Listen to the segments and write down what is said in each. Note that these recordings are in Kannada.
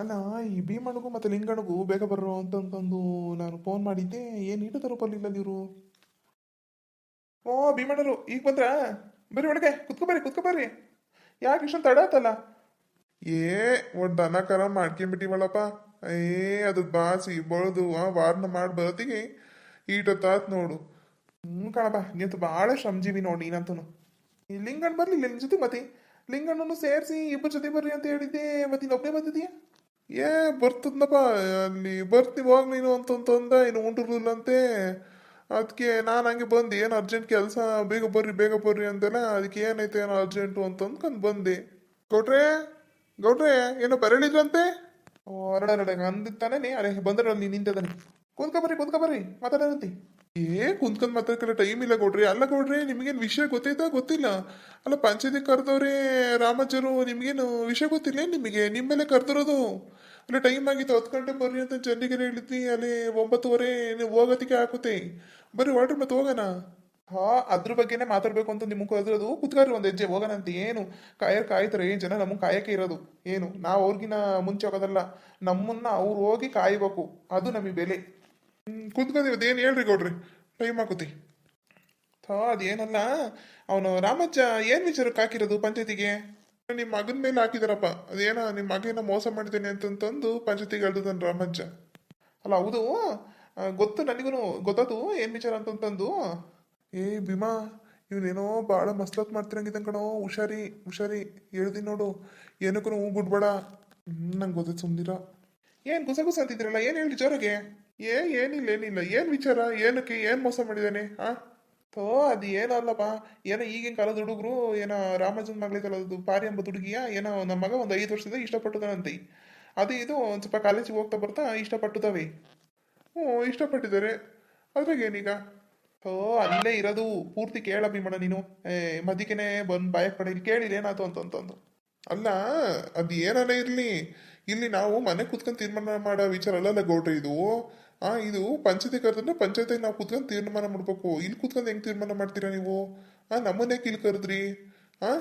ಅಲ್ಲ, ಈ ಭೀಮಣ್ಣಗೂ ಮತ್ತು ಲಿಂಗಣ್ಣಗೂ ಬೇಗ ಬರ್ರೋ ಅಂತಂತಂದು ನಾನು ಫೋನ್ ಮಾಡಿದ್ದೆ. ಏನು ಇಟ್ಟು ಬರ್ಲಿಲ್ಲ ಇವರು? ಓ, ಭೀಮಣ್ಣರು, ಈಗ ಬಂದ್ರ? ಬರ್ರಿ ಒಳಗೆ ಕುತ್ಕೊ ಬರ್ರಿ ಬರ್ರಿ ಯಾಕೆ ಇಷ್ಟೊಂದು ತಡ ಆತಲ್ಲ? ಏ ಒಟ್ಟು ದನ ಕರ ಮಾಡ್ಕೊಂಬಿಟ್ಟಿವಳಪ್ಪ ಏ, ಅದು ಬಾಸಿ ಬಳ್ದು ವಾರನ ಮಾಡಿ ಬರೋತ್ತಿಗೆ ಈಟೊತ್ತಾತ್ ನೋಡು. ಹ್ಞೂ ಕಣಪ್ಪ, ನಿಂತು ಭಾಳ ಶ್ರಮಜೀವಿ ನೋಡಿ ನೀನಂತನು. ಈ ಲಿಂಗಣ್ಣ ಬರ್ಲಿಲ್ಲ ನಿನ್ ಜೊತೆ ಮತ್ತೆ? ಲಿಂಗಣ್ಣನು ಸೇರಿಸಿ ಇಬ್ಬರ ಜೊತೆ ಬರ್ರಿ ಅಂತ ಹೇಳಿದ್ದೆ. ಮತ್ತೆ ಇನ್ನೊಬ್ಬನೇ ಬಂದಿದೀಯ? ಏ, ಬರ್ತದ್ನಪ್ಪ, ಅಲ್ಲಿ ಬರ್ತೀವಿ ಹೋಗ್ ನೀನು ಅಂತಂತಂದ ಇನ್ನು ಉಂಡಿರ್ಲಿಲ್ಲಂತೆ ಅದಕ್ಕೆ ನಾನು ಹಂಗೆ ಬಂದು, ಏನು ಅರ್ಜೆಂಟ್ ಕೆಲಸ, ಬೇಗ ಬರ್ರಿ ಬೇಗ ಬರ್ರಿ ಅಂತೆಲ್ಲ ಅದಕ್ಕೆ ಏನೈತೆ ಏನೋ ಅರ್ಜೆಂಟು ಅಂತ ಅಂದ್ಕೊಂಡು ಬಂದೆ. ಗೌಡ್ರೆ ಗೌಡ್ರೆ, ಏನೋ ಬರಳಿದ್ರಂತೆ? ಹೊರಡ ಅಂದಿತ್ತಾನೆ ಅರೆ ಬಂದ್ರೆ ನೀನು ನಿಂತದನೆ ಕೂತ್ಕೊ ಬರ್ರಿ ಕೂತ್ಕೊ ಬರ್ರಿ, ಮಾತಾಡೋದಂತಿ. ಏ, ಕುಂತ್ಕೊಂಡು ಮಾತಾಡ್ಕೊಳ್ಳೋ ಟೈಮ್ ಇಲ್ಲ ಕೊಡ್ರಿ ಅಲ್ಲ ಕೊಡ್ರಿ ನಿಮಗೇನು ವಿಷಯ ಗೊತ್ತೈತಾ? ಗೊತ್ತಿಲ್ಲ. ಅಲ್ಲ, ಪಂಚಾಯತಿ ಕರೆದವ್ರೆ ರಾಮಜ್ಜರು ನಿಮಗೇನು ವಿಷಯ ಗೊತ್ತಿಲ್ಲ ನಿಮಗೆ? ನಿಮ್ಮೇಲೆ ಕರೆದಿರೋದು. ಅಲ್ಲ ಟೈಮ್ ಆಗಿತ್ತು ಹತ್ತು ಗಂಟೆ ಬರ್ರಿ ಅಂತ ಚಂಡಿಗೆ ಹೇಳಿದ್ವಿ ಅಲ್ಲಿ ಒಂಬತ್ತುವರೆ ನೀವು ಹೋಗೋದಕ್ಕೆ ಹಾಕುತ್ತೆ. ಬರ್ರಿ ವಾಟರ್ ಮತ್ತೆ ಹೋಗೋಣ. ಹಾ, ಅದ್ರ ಬಗ್ಗೆನೇ ಮಾತಾಡ್ಬೇಕು ಅಂತ ನಿಮ್ಗೆ ಕರೆದಿರೋದು ಕುತ್ಕಾರಿ ಒಂದು ಹೆಜ್ಜೆ, ಹೋಗೋಣ ಅಂತ. ಏನು, ಕಾಯರ್ ಕಾಯ್ತಾರೆ, ಏನ್ ಜನ ನಮಗೆ ಕಾಯಕ್ಕೆ ಇರೋದು. ಏನು, ನಾವು ಅವ್ರಿಗಿನ ಮುಂಚೆ ಹೋಗೋದಲ್ಲ. ನಮ್ಮನ್ನ ಅವ್ರು ಹೋಗಿ ಕಾಯಬೇಕು. ಅದು ನಮಗೆ ಬೆಲೆ. ಕುತ್ಕೊಂಡಿ ಅದೇನು ಹೇಳ್ರಿ ಗೌಡ್ರಿ? ಟೈಮ್ ಹಾಕುತ್ತಿ ಹಾ ಅದೇನಲ್ಲ. ಅವನು ರಾಮಜ್ಜ ಏನು ವಿಚಾರಕ್ಕೆ ಹಾಕಿರೋದು ಪಂಚಾಯತಿಗೆ? ನಿಮ್ಮ ಮಗನ ಮೇಲೆ ಹಾಕಿದಾರಪ್ಪ. ಅದೇನ ನಿಮ್ಮ ಮಗನ ಮೋಸ ಮಾಡಿದ್ದೇನೆ ಅಂತಂತಂದು ಪಂಚಾಯತಿಗೆ ಹೇಳ್ದನ್ ರಾಮಜ್ಜ. ಅಲ್ಲ, ಹೌದು. ಗೊತ್ತು ನನಗೂ ಗೊತ್ತದು? ಏನು ವಿಚಾರ ಅಂತಂತಂದು? ಏ, ಭೀಮಾ, ಇವನೇನೋ ಭಾಳ ಮಸ್ಲತ್ ಮಾಡ್ತಿರಂಗಿದ್ದಂಗೆ ಕಣೋ. ಹುಷಾರಿ ಹುಷಾರಿ. ಹೇಳ್ದಿ ನೋಡು. ಏನಕ್ಕೂ ಹೂ ಬಿಡ್ಬೇಡ. ನಂಗೆ ಗೊತ್ತೈತೆ ಸುಮ್ಮನಿರ ಏನ್ ಗುಸ ಗುಸ ಅಂತಿದ್ರಲ್ಲ ಏನ್ ಹೇಳಿ ಜೋರಾಗೆ? ಏ, ಏನಿಲ್ಲ ಏನಿಲ್ಲ. ಏನು ವಿಚಾರ? ಏನಕ್ಕೆ? ಏನು ಮೋಸ ಮಾಡಿದ್ದಾನೆ? ಆ? ಥೋ ಅದು ಏನೋ ಅಲ್ಲಪ್ಪ. ಏನೋ ಈಗಿನ ಕಾಲದ ಹುಡುಗರು ಏನೋ ರಾಮಜನ್ ಮಗಳಿದಲ್ಲ ಅದು ಪಾರಿ ಎಂಬ ಹುಡುಗಿಯ ಏನೋ ನಮ್ಮ ಮಗ ಒಂದು ಐದು ವರ್ಷದ ಇಷ್ಟಪಟ್ಟದನಂತೆ. ಅದು ಇದು ಒಂದು ಸ್ವಲ್ಪ ಕಾಲೇಜಿಗೆ ಹೋಗ್ತಾ ಬರ್ತಾ ಇಷ್ಟಪಟ್ಟದವೆ. ಹ್ಞೂ, ಇಷ್ಟಪಟ್ಟಿದ್ದಾರೆ. ಅದ್ರಾಗ ಏನೀಗ? ಓ ಅಲ್ಲೇ ಇರೋದು. ಪೂರ್ತಿ ಕೇಳ ಮಣ ನೀನು. ಏ ಮದಿಕೆನೆ ಬಂದು ಬಾಯಕ್ ಪಡೆ. ಕೇಳಿರಿ ಏನಾಯ್ತು ಅಂತಂತಂದು ಅಲ್ಲ, ಅದು ಏನಾರ ಇರಲಿ. ಇಲ್ಲಿ ನಾವು ಮನೆ ಕೂತ್ಕೊಂಡು ತೀರ್ಮಾನ ಮಾಡೋ ವಿಚಾರ ಅಲ್ಲಲ್ಲ ಗೌಡ್ರಿ ಇದು. ಆ, ಇದು ಪಂಚಾಯತಿ ಕರೆದ್ರೆ ಪಂಚಾಯತಿಗೆ ನಾವು ಕುತ್ಕೊಂಡು ತೀರ್ಮಾನ ಮಾಡ್ಬೇಕು. ಇಲ್ಲಿ ಕುತ್ಕೊಂಡು ಹೆಂಗೆ ತೀರ್ಮಾನ ಮಾಡ್ತೀರಾ ನೀವು? ಆ, ನಮ್ಮನ್ನೇ ಇಲ್ಲಿ ಕರೆದ್ರಿ? ಆ?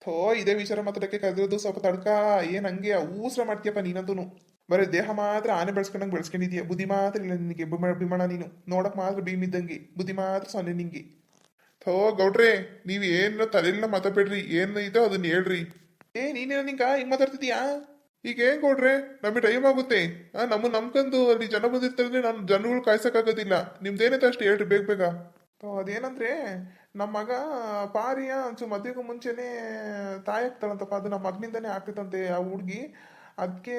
ಥೋ, ಇದೇ ವಿಚಾರ ಮಾತಾಡಕ್ಕೆ ಕರೆದಿರೋದು ಸ್ವಲ್ಪ ತಡ್ಕ. ಏನ್ ಹಂಗೆ ಊಸ್ರ ಮಾಡ್ತೀಯಪ್ಪ ನೀನಂತೂ ಬರೀ ದೇಹ ಮಾತ್ರ ಆನೆ ಬೆಳೆಸ್ಕೊಂಡಂಗೆ ಬೆಳೆಸ್ಕೊಂಡಿದ್ಯಾ? ಬುದ್ಧಿ ಮಾತ್ರ ಇಲ್ಲ ನಿನಗೆ. ಬಿಮಾನ ನೀನು. ನೋಡಕ್ ಮಾತ್ರ ಭೀಮ್ ಇದ್ದಂಗೆ. ಬುದ್ಧಿ ಮಾತ್ರ ಸೊನ್ನೆ ನಿಂಗೆ. ಥೋ, ಗೌಡ್ರೆ, ನೀವು ಏನು ತಲೆಲ್ಲ ಮಾತಾಡ್ಬೇಡ್ರಿ ಏನು ಇದೋ ಅದನ್ನ ಹೇಳ್ರಿ. ಏ, ನೀನೇನೋ ನಿಂಗ ಹಿಂಗ್ ಮಾತಾಡ್ತಿದ್ಯಾ? ಈಗ ಏನ್ ಕೊಡ್ರೆ? ನಮಗೆ ಟೈಮ್ ಆಗುತ್ತೆ. ನಮ್ಮ ನಮ್ಕಂದು ಅಲ್ಲಿ ಜನ ಬಂದಿರ್ತಾರೆ ನಾನು ಜನಗಳು ಕಾಯ್ಸಕ್ಕಾಗೋದಿಲ್ಲ. ನಿಮ್ದೇನೈತೆ ಅಷ್ಟು? ಹೇಳ್ರಿ ಬೇಗ ಬೇಗ. ಅದೇನಂದ್ರೆ ನಮ್ಮ ಮಗ ಪಾರಿಯ ಒಂಚೂರು ಮದುವೆಗೂ ಮುಂಚೆನೆ ತಾಯಿ ಆಗ್ತಾಳಂತಪ್ಪ. ಅದು ನಮ್ಮ ಮಗನಿಂದನೇ ಆಗ್ತೈತಂತೆ ಆ ಹುಡುಗಿ. ಅದಕ್ಕೆ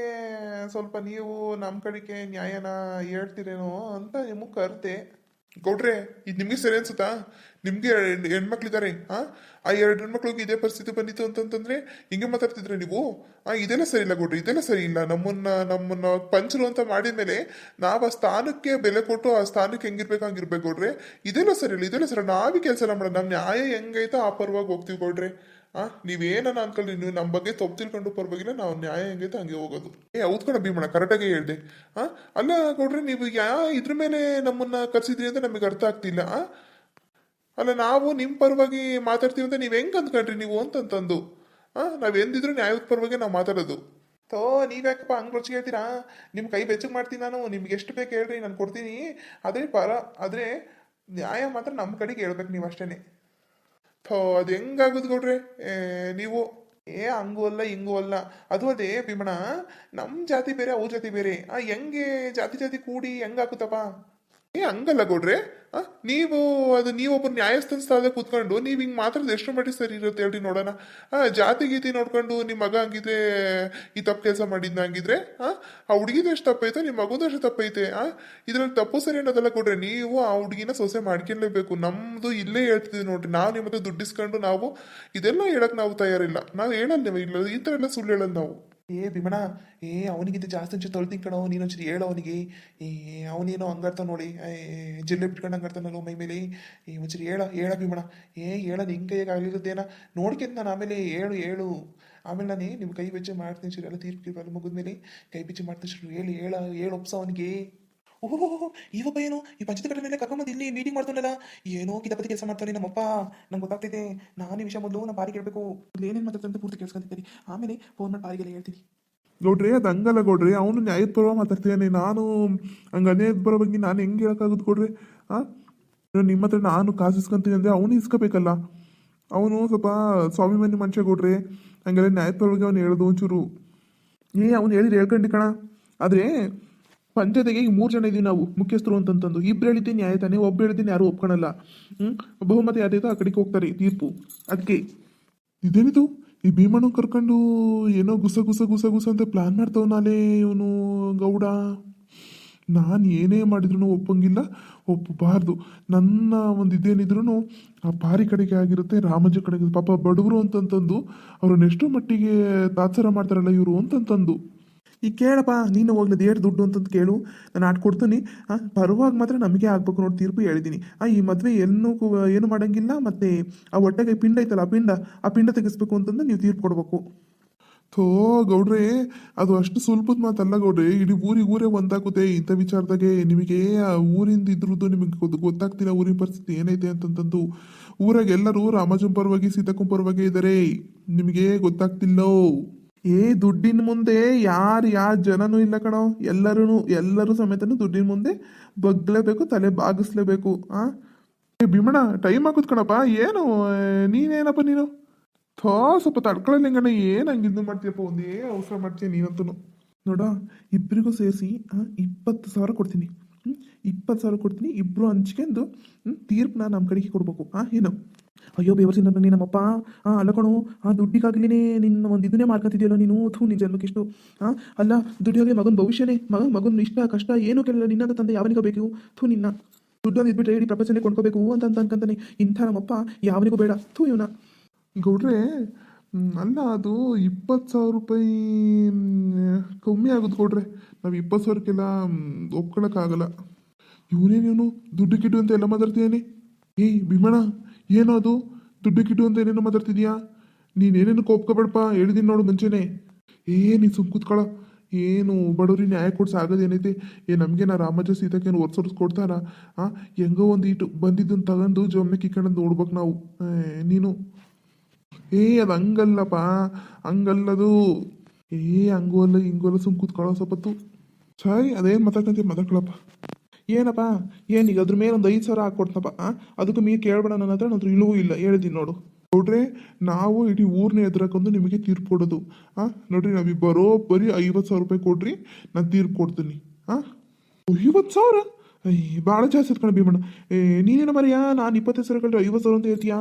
ಸ್ವಲ್ಪ ನೀವು ನಮ್ಮ ಕಡೆಗೆ ನ್ಯಾಯನ ಹೇಳ್ತೀರೇನೋ ಅಂತ ನಿಮಗೆ ಕರ್ತೆ ಗೌಡ್ರೆ, ಇದು ನಿಮಗೆ ಸರಿ ಅನ್ಸುತ್ತಾ? ನಿಮ್ಗೆ ಹೆಣ್ಮಕ್ಳಿದ್ದಾರೆ ಆ? ಆ ಎರಡು ಹೆಣ್ಮಕ್ಳಿಗೆ ಇದೇ ಪರಿಸ್ಥಿತಿ ಬಂದಿತ್ತು ಅಂತಂತಂದ್ರೆ ಹಿಂಗೆ ಮಾತಾಡ್ತಿದ್ರೆ ನೀವು? ಆ, ಇದೆಲ್ಲ ಸರಿ ಇಲ್ಲ ಗೌಡ್ರೆ, ಇದೆಲ್ಲ ಸರಿ ಇಲ್ಲ. ನಮ್ಮನ್ನ ನಮ್ಮನ್ನ ಪಂಚರು ಅಂತ ಮಾಡಿದ್ಮೇಲೆ ನಾವು ಆ ಸ್ಥಾನಕ್ಕೆ ಬೆಲೆ ಕೊಟ್ಟು ಆ ಸ್ಥಾನಕ್ಕೆ ಹೆಂಗಿರ್ಬೇಕು ಹಂಗಿರ್ಬೇಕು ಗೌಡ್ರೆ. ಇದೆಲ್ಲ ಸರಿ ಇಲ್ಲ, ಇದೆಲ್ಲ ಸರಿ ನಾವೇ ಕೆಲಸ ಮಾಡೋಣ ನಮ್ಮ ನ್ಯಾಯ ಹೆಂಗೈತೋ ಆ ಪರವಾಗಿ ಹೋಗ್ತೀವಿ ಗೌಡ್ರೆ. ಆ? ನೀವೇನ ಅನ್ಕೊಳ್ಳಿ ನೀವು ನಮ್ಮ ಬಗ್ಗೆ ತಪ್ಪು ತಿಳ್ಕೊಂಡು ಪರವಾಗಿಲ್ಲ ನಾವು ನ್ಯಾಯ ಹೆಂಗೈತೆ ಹಂಗೆ ಹೋಗೋದು. ಏ ಹೌದ್ ಕಣ ಭೀಮಣ್ಣ, ಕರೆಕ್ಟಾಗಿ ಹೇಳಿದೆ. ಆ? ಅಲ್ಲ ಗೌಡ್ರೆ, ನೀವು ಯಾ ಇದ್ರ ಮೇಲೆ ನಮ್ಮನ್ನ ಕರ್ಸಿದ್ರಿ ಅಂತ ನಮಗೆ ಅರ್ಥ ಆಗ್ತಿಲ್ಲ, ಆ? ಅಲ್ಲ ನಾವು ನಿಮ್ಮ ಪರವಾಗಿ ಮಾತಾಡ್ತೀವಿ ಅಂತ ನೀವು ಹೆಂಗ್ ಅಂದ್ಕೊಂಡ್ರಿ ನೀವು ಅಂತಂತಂದು, ಆ? ನಾವ್ ಎಂದಿದ್ರು ನ್ಯಾಯದ ಪರವಾಗಿ ನಾವು ಮಾತಾಡೋದು. ತೋ ನೀವ್ಯಾಕಪ್ಪ ಹಂಗ್ ರುಚಿ ಹೇಳ್ತೀರಾ? ನಿಮ್ಮ ಕೈ ಬೆಚ್ಚಗೆ ಮಾಡ್ತೀನಿ ನಾನು, ನಿಮ್ಗೆ ಎಷ್ಟು ಬೇಕು ಹೇಳ್ರಿ, ನಾನು ಕೊಡ್ತೀನಿ. ಅದೇ ಪರ, ಆದ್ರೆ ನ್ಯಾಯ ಮಾತ್ರ ನಮ್ಮ ಕಡೆಗೆ ಹೇಳ್ಬೇಕು ನೀವು ಅಷ್ಟೇನೆ. ಥೋ ಅದು ಹೆಂಗಾಗುದು ಗೌಡ್ರೆ? ನೀವು, ಏ, ಹಂಗೂ ಅಲ್ಲ, ಹಿಂಗೂ ಅಲ್ಲ. ಅದು ಅದೇ, ಭೀಮಣ್ಣ ನಮ್ಮ ಜಾತಿ ಬೇರೆ, ಅವ್ರ ಜಾತಿ ಬೇರೆ. ಆ, ಹೆಂಗೆ ಜಾತಿ ಜಾತಿ ಕೂಡಿ ಹೆಂಗಾಗುತ್ತಪ್ಪ ಏ, ಹಂಗಲ್ಲ ಗೌಡ್ರೆ. ಆ, ನೀವು ಅದು ನೀವೊಬ್ಬರು ನ್ಯಾಯಸ್ಥಾನ ಸ್ಥಳದಲ್ಲಿ ಕೂತ್ಕೊಂಡು ನೀವು ಹಿಂಗೆ ಮಾತಾಡೋದು ಎಷ್ಟು ಮಟ್ಟಿಗೆ ಸರಿ ಇರುತ್ತೆ ಹೇಳಿ ನೋಡೋಣ. ಜಾತಿ ಗೀತಿ ನೋಡ್ಕೊಂಡು ನಿಮ್ಮ ಮಗ ಹಂಗಿದ್ರೆ ಈ ತಪ್ಪು ಕೆಲಸ ಮಾಡಿದ್ನ ಹಂಗಿದ್ರೆ, ಆ ಹುಡುಗಿದು ಎಷ್ಟು ತಪ್ಪೈತೆ ನಿಮ್ಮ ಮಗುದು ಎಷ್ಟು ತಪ್ಪೈತೆ, ಆ, ಇದ್ರಲ್ಲಿ ತಪ್ಪು ಸರಿ ಅನ್ನೋದೆಲ್ಲ ಕೊಡ್ರೆ ನೀವು ಆ ಹುಡುಗಿನ ಸೊಸೆ ಮಾಡ್ಕೊಳ್ಳೇಬೇಕು ನಮ್ದು ಇಲ್ಲೇ ಹೇಳ್ತಿದ್ವಿ ನೋಡ್ರಿ. ನಾವು ನಿಮ್ಮ ಹತ್ರ ದುಡ್ಡಿಸ್ಕೊಂಡು ನಾವು ಇದೆಲ್ಲ ಹೇಳಕ್ ನಾವು ತಯಾರಿಲ್ಲ. ನಾವು ನೀವು ಇಲ್ಲ ಈ ಥರ ಎಲ್ಲ ಸುಳ್ಳು ಹೇಳಲ್ಲ ನಾವು. ಏ ಭೀಮಣ ಏ ಅವನಿಗಿಂತ ಜಾಸ್ತಿ ಒಂಚೂರು ತೊಳ್ತೀನಿ ಕಣೋ, ನೀನು ಒಂಚೂರು ಹೇಳು ಅವನಿಗೆ. ಏ, ಅವನೇನೋ ಹಂಗಾಡ್ತಾವ ನೋಡಿ ಜಿಲ್ಲೆ ಬಿಟ್ಕೊಂಡು ಹಂಗಾರ್ತಾನಲ್ಲ ಮೈ ಮೇಲೆ. ಏ, ಒಂಚೂರು ಹೇಳ ಹೇಳ ಭೀಮಣ ಏ, ಹೇಳ, ನಿನ್ ಕೈಯಾಗ ಆಗಿರೋದೇನ ನೋಡ್ಕೊಂತ ನಾನು ಆಮೇಲೆ ಹೇಳು ಹೇಳು. ಆಮೇಲೆ ನಾನು ನಿಮ್ಮ ಕೈ ಬೆಚ್ಚೆ ಮಾಡ್ತೀನಿ ಶುರು ಎಲ್ಲ ತೀರ್ಪು ಮುಗಿದ್ಮೇಲೆ ಕೈ ಬೆಚ್ಚ ಮಾಡ್ತೀನಿ ಶುರು ಹೇಳಿ, ಹೇಳ, ಹೇಳು ಒಪ್ಸ ಅವನಿಗೆ. ಓಹೋ ಇವಪ್ಪ ಏನು? ಈ ಪಂಚಾಯತ್ ಕಟ್ಟಡನೆಲ್ಲ ಕರ್ಕೊಂಬಂದು ಇಲ್ಲಿ ಮೀಟಿಂಗ್ ಮಾಡ್ತಾನಲ್ಲ. ಏನೋ ಕಿತಾಪತಿ ಕೆಲಸ ಮಾಡ್ತಾನೆ ನಮ್ಮಪ್ಪ. ನಂಗೆ ಗೊತ್ತಾಗ್ತಿದೆ. ನಾನು ವಿಷಯ ಮೊದಲು ನಾನು ಪಾರಿಗೆ ಹೇಳ್ಬೇಕು. ಇಲ್ಲಿ ಏನೇನು ಮಾತಾಡ್ತಂತ ಪೂರ್ತಿ ಕೇಳಿಸ್ಕೊಂತಿದ್ದೀನಿ ಆಮೇಲೆ ಫೋನ್ ಮಾಡಿ ಪಾರಿಗೆಲ್ಲ ಹೇಳ್ತೀನಿ. ನೋಡ್ರಿ, ಅದು ಹಂಗಲ್ಲ ಕೊಡ್ರಿ. ಅವನು ನ್ಯಾಯದ ಪರವಾಗಿ ಮಾತಾಡ್ತಿದ್ದಾನೆ. ನಾನು ಹಂಗೆ ಅನ್ಯಾಯದ ಬಗ್ಗೆ ನಾನು ಹೆಂಗೆ ಹೇಳೋಕ್ಕಾಗುತ್ತೆ ಕೊಡ್ರಿ? ಹಾಂ ನಿಮ್ಮ ಹತ್ರ ನಾನು ಕಾಸು ಇಸ್ಕೊಂತೀನಿ ಅಂದರೆ ಅವನು ಇಸ್ಕೋಬೇಕಲ್ಲ. ಅವನು ಸ್ವಲ್ಪ ಸ್ವಾಭಿಮಾನಿ ಮನುಷ್ಯ ಕೊಡ್ರಿ. ಹಂಗೆಲ್ಲ ನ್ಯಾಯದ ಪರವಾಗಿ ಅವನು ಹೇಳೋದು ಒಂಚೂರು. ಏ, ಅವ್ನು ಹೇಳಿದ್ರೆ ಹೇಳ್ಕೊಂಡಿ ಕಣ. ಆದರೆ ಪಂಚಾಯತಿಗೆ ಈಗ ಮೂರು ಜನ ಇದೀವಿ ನಾವು, ಮುಖ್ಯಸ್ಥರು ಅಂತಂತಂದು. ಇಬ್ರು ಹೇಳಿದ್ದೀನಿ ನ್ಯಾಯ ತಾನೆ ಒಬ್ಬ ಹೇಳಿದ್ದೀನಿ ಯಾರು ಒಪ್ಕೊಳಲ್ಲ. ಹ್ಞೂ ಬಹುಮತ ಯಾವ್ದೈತೋ ಆ ಕಡೆಗೆ ಹೋಗ್ತಾರೆ ತೀರ್ಪು. ಅದಕ್ಕೆ ಇದೇನಿದು? ಈ ಭೀಮಣ್ಣ ಕರ್ಕೊಂಡು ಏನೋ ಗುಸ ಗುಸ ಗುಸ ಗುಸ ಅಂತ ಪ್ಲಾನ್ ಮಾಡ್ತಾವನಾಲೇ ಇವನು ಗೌಡ. ನಾನು ಏನೇ ಮಾಡಿದ್ರು ಒಪ್ಪಂಗಿಲ್ಲ, ಒಪ್ಪಬಾರ್ದು. ನನ್ನ ಒಂದು ಇದೇನಿದ್ರು ಆ ಪಾರಿ ಕಡೆಗೆ ಆಗಿರುತ್ತೆ ರಾಮಜ್ಜ ಕಡೆಗೆ. ಪಾಪ ಬಡವರು ಅಂತಂತಂದು, ಅವ್ರನ್ನ ಎಷ್ಟೋ ಮಟ್ಟಿಗೆ ತಾತ್ಸರ ಮಾಡ್ತಾರಲ್ಲ ಇವರು ಅಂತಂತಂದು. ಈಗ ಕೇಳಪ್ಪ, ನೀನು ಹೋಗ್ಲದು ಏಟ್ ದುಡ್ಡು ಅಂತಂದು ಕೇಳು. ನಾನು ಆಟ ಕೊಡ್ತೀನಿ. ಆ, ಬರುವಾಗ ಮಾತ್ರ ನಮಗೆ ಆಗ್ಬೇಕು ನೋಡಿ ತೀರ್ಪು ಹೇಳಿದ್ದೀನಿ ಆ, ಈ ಮದುವೆ ಏನು ಏನು ಮಾಡಂಗಿಲ್ಲ, ಮತ್ತೆ ಆ ಹೊಟ್ಟೆಗೆ ಪಿಂಡ ಐತಲ್ಲ, ಆ ಪಿಂಡ ಆ ಪಿಂಡ ತೆಗೆಸ್ಬೇಕು ಅಂತಂದು ನೀವು ತೀರ್ಪು ಕೊಡ್ಬೇಕು. ಥೋ, ಗೌಡ್ರೆ, ಅದು ಅಷ್ಟು ಸುಲಭದ ಮಾತಲ್ಲ ಗೌಡ್ರೆ, ಇಡೀ ಊರಿಗೆ ಊರೇ ಒಂದಾಗುತ್ತೆ ಇಂಥ ವಿಚಾರದಾಗೆ. ನಿಮಗೆ ಆ ಊರಿಂದ ಇದ್ರದ್ದು ನಿಮಗೆ ಗೊತ್ತು ಗೊತ್ತಾಗ್ತಿಲ್ಲ ಊರಿನ ಪರಿಸ್ಥಿತಿ ಏನೈತೆ ಅಂತಂತಂದು. ಊರಾಗೆಲ್ಲರೂ ರಾಮಜಂ ಪರವಾಗಿ ಸೀತಕ್ಕನ ಪರವಾಗಿ ಇದ್ದಾರೆ ನಿಮಗೆ ಗೊತ್ತಾಗ್ತಿಲ್ಲೋ. ಏ ದುಡ್ಡಿನ ಮುಂದೆ ಯಾರು ಯಾರು ಜನನೂ ಇಲ್ಲ ಕಣೋ. ಎಲ್ಲರೂ ಎಲ್ಲರೂ ಸಮೇತನೂ ದುಡ್ಡಿನ ಮುಂದೆ ಬಗ್ಲೇಬೇಕು, ತಲೆ ಬಾಗಿಸ್ಲೇಬೇಕು, ಆ? ಏ ಭೀಮಣ್ಣ ಟೈಮ್ ಆಗುತ್ತೆ ಕಣಪ್ಪ. ಏನು ನೀನೇನಪ್ಪ ನೀನು? ಥೋ, ಸ್ವಲ್ಪ ತಡ್ಕೊಳ್ಳಿ ಲಿಂಗಣ್ಣ ಏನು ಹಂಗೆ ಇದು ಮಾಡ್ತೀಯಪ್ಪ. ಒಂದೇ ಅವಸರ ಮಾಡ್ತೀಯ ನೀನಂತೂ ನೋಡ ಇಬ್ಬರಿಗೂ ಸೇರಿಸಿ ಇಪ್ಪತ್ತು ಸಾವಿರ ಕೊಡ್ತೀನಿ? ಇಪ್ಪತ್ತು ಸಾವಿರ ಕೊಡ್ತೀನಿ. ಇಬ್ಬರು ಹಂಚ್ಕೊಂಡು ತೀರ್ಪನ್ನ ನಮ್ಮ ಕಡೆಗೆ ಕೊಡಬೇಕು. ಹಾಂ ಏನು? ಅಯ್ಯೋ ಬೇವರ್ಸಿ ನನ್ನ ನಮ್ಮಪ್ಪ ಹಾಂ ಅಲ್ಲ ಆ ದುಡ್ಡಿಗಾಗ್ಲಿನೇ ನಿನ್ನ ಒಂದು ಇದನ್ನೇ ಮಾಡ್ಕೊತಿದ್ಯಲ್ಲ ನೀನು? ಥೂ ನಿನ್ನ ಜನ್ಮಕ್ಕಿಷ್ಟು ಹಾಂ ಅಲ್ಲ, ದುಡ್ಡಿಗಾಗಲಿ ಮಗನ ಭವಿಷ್ಯನೇ, ಮಗ, ಮಗನ ಇಷ್ಟ, ಕಷ್ಟ, ಏನು ಕೇಳಲ್ಲ, ನಿನ್ನಂತ ತಂದೆ ಯಾವನಿಗೂ ಬೇಕು? ಥೂ, ನಿನ್ನ ದುಡ್ಡನ್ನು ಇದ್ಬಿಟ್ರೆ ಇಡೀ ಪ್ರಪಂಚನೇ ಕೊಂಡ್ಕೋಬೇಕು ಅಂತ ಅಂತ ಅನ್ಕಂತಾನೆ. ಇಂಥ ನಮ್ಮಪ್ಪ ಯಾವನಿಗೂ ಬೇಡ. ಥೂ, ಇವನ. ಗೌಡ್ರೆ ಅಲ್ಲ, ಅದು ಇಪ್ಪತ್ತು ಸಾವಿರ ರೂಪಾಯಿ ಕಮ್ಮಿ ಆಗುತ್ತೆ ಕೊಡ್ರೆ ನಾವು ಇಪ್ಪತ್ತು ಸಾವಿರಕ್ಕೆಲ್ಲ ಒಪ್ಕೊಳಕ್ಕಾಗಲ್ಲ. ಇವನೇನು ಇವನು? ದುಡ್ಡು ಕಿಟ್ಟು ಅಂತ ಎಲ್ಲ ಮಾತಾಡ್ತಿದ್ದಾನೆ ಏಯ್ ಭೀಮಣ್ಣ ಏನೋ ಅದು ದುಡ್ಡು ಕಿಟ್ಟು ಅಂತ ಏನೇನೋ ಮಾತಾಡ್ತಿದ್ಯಾ? ನೀನೇನೇನು ಕೋಪ್ಕೋಬೇಡಪ್ಪ, ಹೇಳಿದೀನಿ ನೋಡು ಮುಂಚೆನೆ. ಏ, ನೀನು ಸುಮ್ ಕೂತ್ಕೊಳ. ಏನು ಬಡವ್ರಿ ನ್ಯಾಯ ಕೊಡ್ಸಿ ಆಗೋದೇನೈತೆ ಏ ನಮಗೆ ನಾ ರಾಮಜ ಸೀತಕ್ಕೇನು ಒರ್ಸೊರ್ಸ್ ಕೊಡ್ತಾರ? ಆ, ಹೆಂಗೋ ಒಂದು ಇಟ್ಟು ಬಂದಿದ್ದನ್ನು ತಗೊಂಡು ಜೊಮ್ಮೆ ಕಿಕ್ಕಂಡು ನೋಡ್ಬೇಕು ನಾವು. ನೀನು. ಏ, ಅದು ಹಂಗಲ್ಲಪ್ಪ. ಹಂಗಲ್ಲದು. ಏ, ಹಂಗೂ ಅಲ್ಲ, ಹಿಂಗೂ ಅಲ್ಲ, ಸುಮ್ ಕೂತ್ಕೊಳ್ಳೋ ಸ್ವಲ್ಪತ್ತು. ಸರಿ ಅದೇನು ಮಾತಾಡ್ಕೊಂತೀವಿ ಮಾತಾಡ್ಕೊಳಪ್ಪ. ಏನಪ್ಪ? ಏನೀಗ ಅದ್ರ ಮೇಲೆ ಒಂದು ಐದು ಸಾವಿರ ಹಾಕ್ಕೊಡ್ತಪ್ಪ ಆ? ಅದಕ್ಕೆ ಮೀನು ಕೇಳ್ಬೇಡ ನನ್ನ ಹತ್ರ ನಂತರ ಇಲ್ಲವೂ ಇಲ್ಲ ಹೇಳಿದ್ದೀನಿ ನೋಡು. ನೋಡ್ರೆ, ನಾವು ಇಡೀ ಊರನ್ನ ಎದುರಾಕೊಂಡು ನಿಮಗೆ ತೀರ್ಪು ಕೊಡೋದು. ಆ? ನೋಡ್ರಿ, ನಾವು ಬರೋ ಬರಿ ಐವತ್ತು ಸಾವಿರ ರೂಪಾಯಿ ಕೊಡ್ರಿ ನಾನು ತೀರ್ಪು ಕೊಡ್ತೀನಿ. ಐವತ್ತು ಸಾವಿರ? ಅಯ್ಯ ಭಾಳ ಜಾಸ್ತಿ ಕಣ ಭೀಮಣ್ಣ. ಏ, ನೀನೇನ ಮರಿಯಾ? ನಾನು ಇಪ್ಪತ್ತೈದು ಸಾವಿರ ಕಳ್ರಿ ಐವತ್ತು ಸಾವಿರ ಅಂತ ಹೇಳ್ತೀಯಾ?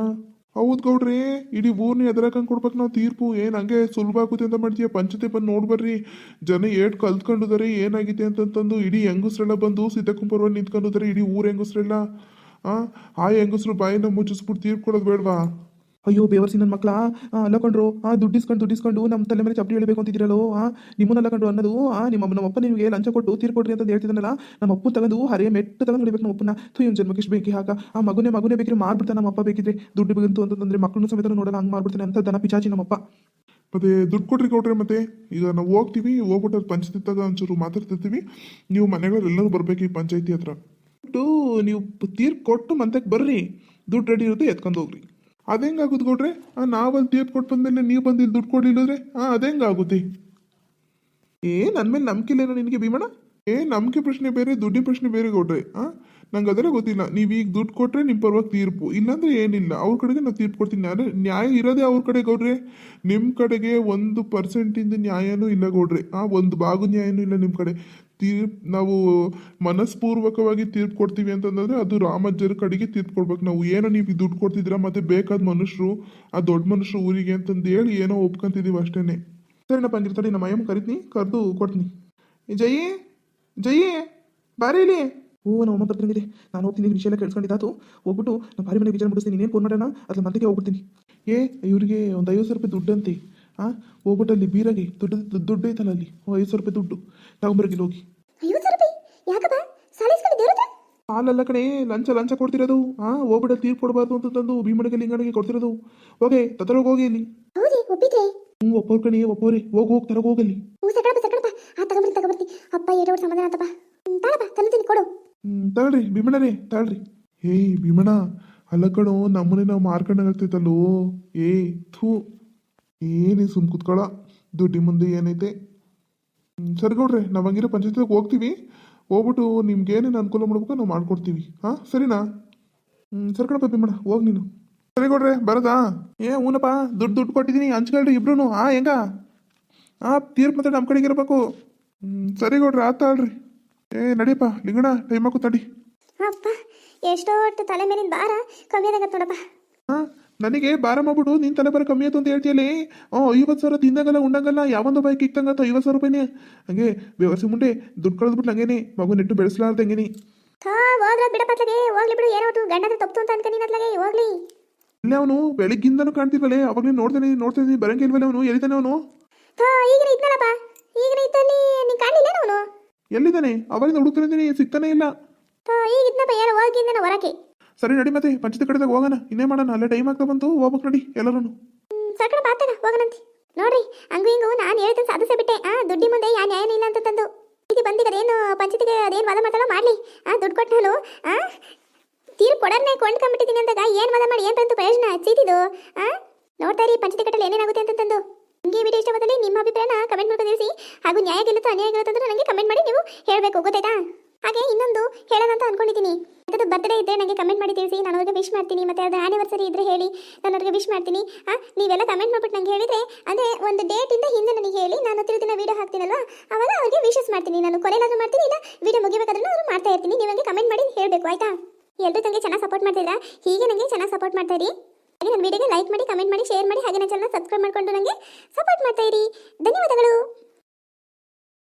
ಹೌದು ಗೌಡ್ರಿ, ಇಡೀ ಊರ್ನ ಎದುರಾಕಂಗೆ ಕೊಡ್ಬೇಕು ನಾವು ತೀರ್ಪು? ಏನು ಹಂಗೆ ಸುಲಭ ಆಗುತ್ತೆ ಅಂತ ಮಾಡ್ತೀಯ? ಪಂಚತೆ ಬಂದು ನೋಡ್ಬರ್ರಿ. ಜನ ಏಟ್ ಕಲ್ತ್ಕೊಂಡಿದ್ದಾರೆ ಏನಾಗಿದೆ ಅಂತಂತಂದು ಇಡೀ ಹೆಂಗಸ್ರೆಲ್ಲ ಬಂದು ಸೀತಾಕುಂಪರ್ವಾಗಿ ನಿಂತ್ಕೊಂಡಿದ್ದಾರೆ ಇಡೀ ಊರ ಹೆಂಗಸ್ರೆಲ್ಲ, ಆ? ಹೆಂಗಸ್ರು ಬಾಯಿನ ಮುಚ್ಚಿಸ್ಬಿಟ್ಟು ತೀರ್ಪು ಕೊಡೋದು ಬೇಡವಾ? ಅಯ್ಯೋ ಬೇವರ್ಸಿ ನನ್ನ ಮಕ್ಕಳ ಅಲ್ಲ ಕಂಡ್ರು ಆ, ದುಡ್ಡಿಸ್ಕೊಂಡು ದುಡ್ಡಿಸ್ಕೊಂಡು ನಮ್ಮ ತಲೆ ಮೇಲೆ ಚಪ್ಪಡಿ ಹೇಳಬೇಕು ಅಂತಿದ್ದೀರಲ್ಲೋ? ಆ ನಿಮ್ಮನ್ನೆಲ್ಲ ಕಂಡು ಅನ್ನೋದು, ಆ, ನಿಮ್ಮ ನಮ್ಮಪ್ಪ ನಿಮಗೆ ಲಂಚ ಕೊಟ್ಟು ತೀರ್ಕೊಡ್ರಿ ಅಂತ ಹೇಳ್ತಿದ್ದಾನಲ್ಲ? ನಮ್ಮ ಅಪ್ಪ ತಗೊಂಡು ಹರಿಯ ಮೆಟ್ಟು ತಗೊಂಡು ಹೊಡಿಬೇಕು ನಮ್ಮ ಅಪ್ಪನ ಥೂ, ಇವ್ನ ಜನ್ಮಕ್ಕೆ ಬೇಕಿ ಹಾಕ. ಆ, ಮಗುನೇ ಮಗುನೇ ಬೇಕಿದ್ರೆ ಮಾರ್ಬಿಡ್ತಾನೆ ನಮ್ಮ ಅಪ್ಪ ಬೇಕಿದ್ರೆ. ದುಡ್ಡು ಬಂತು ಅಂತಂದ್ರೆ ಮಕ್ಕಳನ್ನ ಸಮೇತ ನೋಡಲ್ಲ, ಹಂಗೆ ಮಾಡ್ಬಿಡ್ತಾನೆ ಅಂತ ದನ ಪಿಚಾಚಿ ನಮ್ಮಪ್ಪ ಮತ್ತೆ ದುಡ್ಡು ಕೊಡ್ರಿ ಕೊಡ್ರಿ ಮತ್ತೆ. ಈಗ ನಾವು ಹೋಗ್ತೀವಿ, ಹೋಗ್ಬಿಟ್ಟು ಪಂಚಾಯತಿ ತಗ ಒಂಚೂರು ಮಾತಾಡ್ತಿರ್ತೀವಿ. ನೀವು ಮನೆಗಳಲ್ಲೆಲ್ಲರೂ ಬರ್ಬೇಕು ಈ ಪಂಚಾಯತಿ ಹತ್ರ. ದುಡ್ಡು ನೀವು ತೀರ್ಪು ಕೊಟ್ಟು ಮಂತಕ್ಕೆ ಬರ್ರಿ. ದುಡ್ಡು ರೆಡಿ ಇರುತ್ತೆ ಎತ್ಕೊಂಡು ಹೋಗ್ರಿ. ಅದೆಂಗಾಗುತ್ತೆ ಕೊಡ್ರೆ ನಾವಲ್ಲಿ ತೀರ್ಪು ಕೊಟ್ಟು ಬಂದ್ಮೇಲೆ ನೀವು ಬಂದು ಇಲ್ಲಿ ದುಡ್ಡು ಕೊಡಲಿಲ್ಲದ್ರೆ ಹಾಂ ಅದೆಂಗಾಗುತ್ತೆ ಏ ನನ್ನ ಮೇಲೆ ನಂಬಿಕೆ ಇಲ್ಲ ನಿನಗೆ ಭೀಮಣ ಏ, ನಂಬಿಕೆ ಪ್ರಶ್ನೆ ಬೇರೆ, ದುಡ್ಡಿನ ಪ್ರಶ್ನೆ ಬೇರೆ ಕೊಡ್ರೆ ಹಾಂ ನಂಗೆ ಅದರ ಗೊತ್ತಿಲ್ಲ. ನೀವು ಈಗ ದುಡ್ಡು ಕೊಟ್ಟರೆ ನಿಮ್ಮ ಪರವಾಗಿ ತೀರ್ಪು. ಇಲ್ಲಾಂದ್ರೆ ಏನಿಲ್ಲ. ಅವ್ರ ಕಡೆಗೆ ನಾವು ತೀರ್ಪು ಕೊಡ್ತೀನಿ. ನಾನು ನ್ಯಾಯ ಇರೋದೇ ಅವ್ರ ಕಡೆ ಗೌಡ್ರೆ. ನಿಮ್ಮ ಕಡೆಗೆ ಒಂದು ಪರ್ಸೆಂಟಿಂದ ನ್ಯಾಯನೂ ಇಲ್ಲ ಗೌಡ್ರೆ. ಆ, ಒಂದು ಭಾಗ ನ್ಯಾಯನೂ ಇಲ್ಲ ನಿಮ್ಮ ಕಡೆ. ತೀರ್ಪು ನಾವು ಮನಸ್ಪೂರ್ವಕವಾಗಿ ತೀರ್ಪು ಕೊಡ್ತೀವಿ ಅಂತಂದ್ರೆ ಅದು ರಾಮಜ್ಜರ ಕಡೆಗೆ ತೀರ್ಪು ಕೊಡ್ಬೇಕು. ನಾವು ಏನೋ ನೀವು ದುಡ್ಡು ಕೊಡ್ತಿದ್ದೀರಾ, ಮತ್ತೆ ಬೇಕಾದ ಮನುಷ್ಯರು ಆ ದೊಡ್ಡ ಮನುಷ್ಯರು ಊರಿಗೆ ಅಂತಂದು ಹೇಳಿ ಏನೋ ಒಪ್ಕೊಂತಿದ್ದೀವಿ ಅಷ್ಟೇನೆ. ಸರಿನಪ್ಪ ಹಂಗಿರ್ತಾರೆ ನಮ್ಮ ಅಯ್ಯಮ್ಮ ಕರಿತೀನಿ, ಕರೆದು ಕೊಡ್ತೀನಿ. ಜಯಿ ಜಯಿ, ಬಾರಿ ಇಲ್ಲಿ. ಓ ನಮ್ಮ ಅಮ್ಮ ಬರ್ತೀನಿ ನಾನು ಹೋಗ್ತೀನಿ ವಿಷಯ ಎಲ್ಲ ಕೇಳಿಸ್ಕೊಂಡಿದ್ದಾತು. ಹೋಗ್ಬಿಟ್ಟು ನಮ್ಮ ಭಾರಿ ಮನೆ ವಿಚಾರ ಮುಗಿಸ್ತೀನಿ. ನೀನೇನು ಫೋನ್ ಮಾಡೋಣ ಅದ್ರ ಮಂತಿಗೆ ಹೋಗ್ಬಿಡ್ತೀನಿ. ಏ, ಇವರಿಗೆ ಒಂದು ಐವತ್ತು ಸಾವಿರ ರೂಪಾಯಿ ದುಡ್ಡಂತೆ. ಹಾಂ ಹೋಗ್ಬಿಟ್ಟು ಅಲ್ಲಿ ಬೀರಾಗಿ, ದುಡ್ಡು ದುಡ್ಡು ದುಡ್ಡು ಐತಲ್ಲ ಅಲ್ಲಿ? ಐದು ಸಾವಿರ ರೂಪಾಯಿ ದುಡ್ಡು. ತಗೊಂಬರಗಿಲ್ಲ ಹೋಗಿ. ಐವತ್ತು ಸಾವಿರ ರೂಪಾಯಿ ಯಾಕಪ್ಪ? ಸಾಲ ಇಸ್ಕೊಂಡಿದ್ದೇವ್ರದ್ದು ಹಾಲಲ್ಲ ಕಣೆ ಲಂಚ ಲಂಚ ಕೊಡ್ತಿರೋದು. ಹಾಂ ಹೋಗ್ಬಿಡ ತೀರ್ಪು ಕೊಡಬಾರ್ದು ಅಂತಂದು ಭೀಮಣಿಗೆ ಲಿಂಗಣಿಗೆ ಕೊಡ್ತಿರೋದು. ಹೋಗೆ ತತರೋಗಿ ಹೋಗಿ ಇಲ್ಲಿ. ಹೌದಿ ಒಪ್ಪಿದ್ರೆ? ಹ್ಞೂ ಒಪ್ಪೋರ್ ಕಣೆ ಒಪ್ಪೋರಿ ಹೋಗಿ ಹೋಗಿ ತರಗ ಹೋಗಲ್ಲಿ ಹ್ಞೂ ಸಕಡಪ್ಪ ಸಕಡಪ್ಪ. ಆ ತಗೊಂಬರ್ತೀನಿ ತಗೊಂಬರ್ತೀನಿ. ಅಪ್ಪ ಏಟೋ ಸಮಾಧಾನ ಆತಪ್ಪ. ಹ್ಮ್, ತಾಳಪ್ಪ ತಂದಿದ್ದೀನಿ ಕೊಡು. ಹ್ಮ್ ತಗೊಳ್ರಿ ಭೀಮಣ್ಣರೇ ತಗೊಳ್ರಿ. ಏಯ್ ಭೀಮಣ್ಣ ಅಲ್ಲ ಕಣೋ ನಮ್ಮನೆ ನಾವು ಮಾರ್ಕೊಂಡಾಗ್ತೈತಲ್ಲೋ ಏ ಥೂ. ಏನೇ ಸುಮ್ ಕುತ್ಕೊಳ. ದುಡ್ಡಿ ಮುಂದೆ ಏನೈತೆ? ಸರಿ ಗೌಡ್ರೆ ನಾವು ಹಂಗಿರೋ ಪಂಚಾಯತ್ಗೆ ಹೋಗ್ತೀವಿ. ಹೋಗ್ಬಿಟ್ಟು ನಿಮ್ಗೆ ಏನೇನು ಅನುಕೂಲ ಮಾಡ್ಬೇಕು ನಾವು ಮಾಡ್ಕೊಡ್ತೀವಿ. ಹಾಂ ಸರಿನಾ? ಹ್ಞೂ ಸರಿ ಕಣಪ್ಪ ಭೀಮಣ್ಣ ಹೋಗಿ ನೀನು. ಸರಿ ಗೌಡ್ರೆ ಬರೋದಾ? ಏ ಹೂನಪ್ಪ ದುಡ್ಡು ದುಡ್ಡು ಕೊಟ್ಟಿದ್ದೀನಿ ಹಂಚ್ಕೊಳ್ರಿ ಇಬ್ರು ಹಾಂ ಹೆಂಗ? ಹಾಂ ತೀರ್ಪು ಮತ್ತೆ ನಮ್ಮ ಕಡೆಗೆ ಇರಬೇಕು. ಹ್ಞೂ ಸರಿ ಗೌಡ್ರೆ ಆತ ಅಲ್ರಿ ಏ ನಡಿಯಪ್ಪ ಲಿಂಗಣ ಟೈಮ್ ಹಾಕು ತಡಿ. ಅಪ್ಪ ಎಷ್ಟೋ ಒಟ್ಟು ತಲೆ ಮೇಲಿನ ಭಾರ ಕಮ್ಮಿ ಆದಾಗತ್ತೆ ನೋಡಪ್ಪ ಹಾಂ ನನಗೆ ಬಾರ ಬಿಡು ನಿನ್ನ ತಲೆ ಬರ ಕಮ್ಮಿ ಆಯ್ತು ಅಂತ ಹೇಳ್ತೀಯಲ್ಲಿ? ಓ ಐವತ್ತು ಸಾವಿರ ತಿಂದಂಗಲ್ಲ ಉಂಡಂಗಲ್ಲ ಯಾವೊಂದು ಬೈಕ್ ಇಕ್ಕಂಗತ್ತ ಐವತ್ತು ಸಾವಿರ ರೂಪಾಯಿನೇ? ಹಂಗೆ ವ್ಯವಸ್ಥೆ ಮುಂದೆ ದುಡ್ಡು ಕಳೆದ್ಬಿಟ್ಟು ಹಂಗೇನೆ ಮಗು ನೆಟ್ಟು ಬೆಳೆಸಲಾರ್ದು ಹಂಗೇನಿ. ಥಾ ಹೋದ್ರ ಬಿಡಪ್ಪ ಅತ್ಲಾಗೆ ಹೋಗ್ಲಿ ಬಿಡು ಏನೋ ಗಂಡದ ತಪ್ಪು ಅಂತ ಅನ್ಕೊಂಡು ಅತ್ಲಾಗೆ ಹೋಗ್ಲಿ. ಇಲ್ಲ ಅವನು ಬೆಳಗ್ಗಿಂದನೂ ಕಾಣ್ತಿಲ್ವಲೆ ಅವಾಗಲೇ ನೋಡ್ತಾನೆ ನೋಡ್ತಾ ಇದ್ದೀನಿ ಬರಂಗಿಲ್ವಲ್ಲ ಅವನು ಎಲ್ಲಿದ್ದಾನೆ ಅವನು? ಹಾ ಈಗ ಇದ್ನಲ್ಲಪ್ಪ ಈಗ ಇದ್ದಲ್ಲಿ ನೀ ಕಾಣಲಿಲ್ಲ ಅವನು? ಎಲ್ಲಿದ್ದಾನೆ? ಅವರಿಂದ ಹುಡುಕ್ತಾನೆ ಸಿಗ್ತಾನೆ ಇಲ್ಲ. ಹಾ ಈಗ ಇದ್ನಪ್ಪ ಏನೋ ಹೋಗಿಂದ ಹೊರಕ್ಕೆ. ಸರಿ, ನಡಿ ಮತ್ತೆ ಪಂಚದ ಕಡೆದಾಗ ಹೋಗೋಣ. ಇನ್ನೇ ಮಾಡೋಣ, ಅಲ್ಲೇ ಟೈಮ್ ಆಗ್ತಾ ಬಂತು, ಹೋಗ್ಬೇಕು ನಡಿ ಎಲ್ಲರೂ ಸರ್ಕಡ ಬಾತಾಗ ಹೋಗನಂತೆ ನೋಡ್ರಿ, ಹಂಗು ಹಿಂಗು ನಾನು ಹೇಳ್ತೀನಿ ಸಾಧಿಸೇ ಬಿಟ್ಟೆ ಆ, ದುಡ್ಡಿ ಮುಂದೆ ಯಾ ನ್ಯಾಯ ಇಲ್ಲ ಅಂತ ತಂದು. ಇದು ಬಂದಿಗೆ ಅದೇನು ಪಂಚಾಯತಿಗೆ ಅದೇನು ವಾದ ಮಾಡ್ತಾಳೋ ಮಾಡಲಿ. ಆ, ದುಡ್ಡು ಕೊಟ್ಟನಲ್ಲೂ ಆ, ತೀರು ಕೊಡೋದನ್ನೇ ಕೊಂಡ್ಕೊಂಡ್ಬಿಟ್ಟಿದ್ದೀನಿ ಅಂದಾಗ ಏನು ವಾದ ಮಾಡಿ, ಏನು ಬಂತು ಪ್ರಯೋಜನ ಚೀತಿದು ಆ, ನೋಡ್ತಾ ಇರಿ, ಪಂಚಾಯತಿ ಕಟ್ಟಲು ಏನೇನಾಗುತ್ತೆ ಅಂತ ತಂದು. ನಿಮಗೆ ವಿಡಿಯೋ ಇಷ್ಟವಾದಲ್ಲಿ ನಿಮ್ಮ ಅಭಿಪ್ರಾಯನ ಕಮೆಂಟ್ ಮಾಡ್ಕೊಂಡು ತಿಳಿಸಿ, ಹಾಗೂ ನ್ಯಾಯ ಗೆಲ್ಲುತ್ತೋ ಅನ್ಯಾಯ ಗೆಲ್ಲುತ್ತೋ ಅಂತ ನನಗೆ ಕಮೆಂಟ್ ಮಾಡಿ ನೀವು ಹೇಳಬೇಕು, ಗೊತ್ತಾಯ್ತಾ? ಹಾಗೆ ಇನ್ನೊಂದು ಹೇಳೋಣ ಅಂತ ಅನ್ಕೊಂಡಿದ್ದೀನಿ. ಅದು ಬರ್ತ್ಡೇ ಇದ್ದರೆ ನನಗೆ ಕಮೆಂಟ್ ಮಾಡಿ ತಿಳಿಸಿ, ನಾನು ಅವ್ರಿಗೆ ವಿಶ್ ಮಾಡ್ತೀನಿ, ಮತ್ತೆ ಅದು ಆನಿವರ್ಸರಿ ಇದ್ದರೆ ಹೇಳಿ, ನಾನು ಅವ್ರಿಗೆ ವಿಶ್ ಮಾಡ್ತೀನಿ. ನೀವೆಲ್ಲ ಕಮೆಂಟ್ ಮಾಡ್ಬಿಟ್ಟು ನಂಗೆ ಹೇಳಿದರೆ ಅದೇ ಒಂದು ಡೇಟಿಂದ ಹಿಂದೆ ನನಗೆ ಹೇಳಿ, ನಾನು ತಿರುಗಿನ ವೀಡಿಯೋ ಹಾಕ್ತೀನಲ್ವಾ, ಅವಾಗ ಅವ್ರಿಗೆ ವಿಶಸ್ ಮಾಡ್ತೀನಿ. ನಾನು ಕೊನೆಯಲ್ಲಾದರೂ ಮಾಡ್ತೀನಿ, ಇಲ್ಲ ವೀಡಿಯೋ ಮುಗಿಬೇಕಾದ್ರೂ ಅವ್ರು ಮಾಡ್ತಾ ಇರ್ತೀನಿ. ನೀವು ಕಮೆಂಟ್ ಮಾಡಿ ಹೇಳಬೇಕು, ಆಯ್ತಾ? ಎಲ್ಲರೂ ನನಗೆ ಚೆನ್ನಾಗಿ ಸಪೋರ್ಟ್ ಮಾಡ್ತಿದ್ದೀರಾ? ಹೀಗೆ ನನಗೆ ಚೆನ್ನಾಗಿ ಸಪೋರ್ಟ್ ಮಾಡ್ತಾ ಇರಿ. ಹಾಗೆ ನನ್ನ ವೀಡಿಯೋಗೆ ಲೈಕ್ ಮಾಡಿ ಕಮೆಂಟ್ ಮಾಡಿ ಶೇರ್ ಮಾಡಿ, ಹಾಗೆ ನನ್ನ ಚಾನಲ್ ಸಬ್ಸ್ಕ್ರೈಬ್ ಮಾಡಿಕೊಂಡು ನನಗೆ ಸಪೋರ್ಟ್ ಮಾಡ್ತಾ ಇರಿ. ಧನ್ಯವಾದಗಳು.